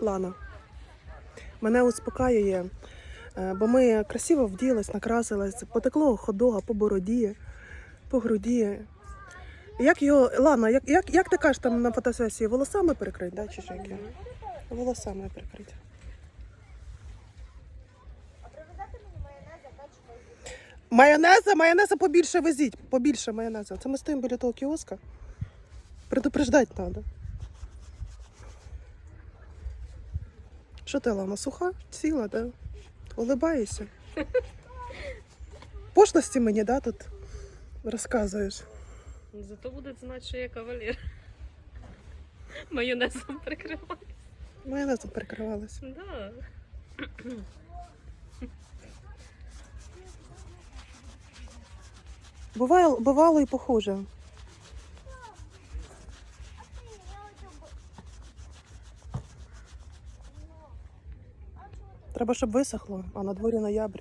Лана. Мене успокаює, е, бо ми красиво вділись, накрасились, потекло ходога по бороді, по груді. Як його, Лана, як, як, як ти кажеш там на фотосесії, волосами перекрить, да, чи яке? Волосами перекрить. Майонеза, майонеза побільше везіть, побільше майонеза. Це ми стоїмо біля того кіоска. Предупреждать треба. Що ти, Лана, суха? Ціла, да? Улибаєшся. Пошлості мені, да, тут розказуєш. Зато буде знати, що я кавалер. Майонезом прикриваю. Майонезом перекривалась. Да. Бувало, бувало і похоже. Треба, щоб висохло, а на дворі ноябрь.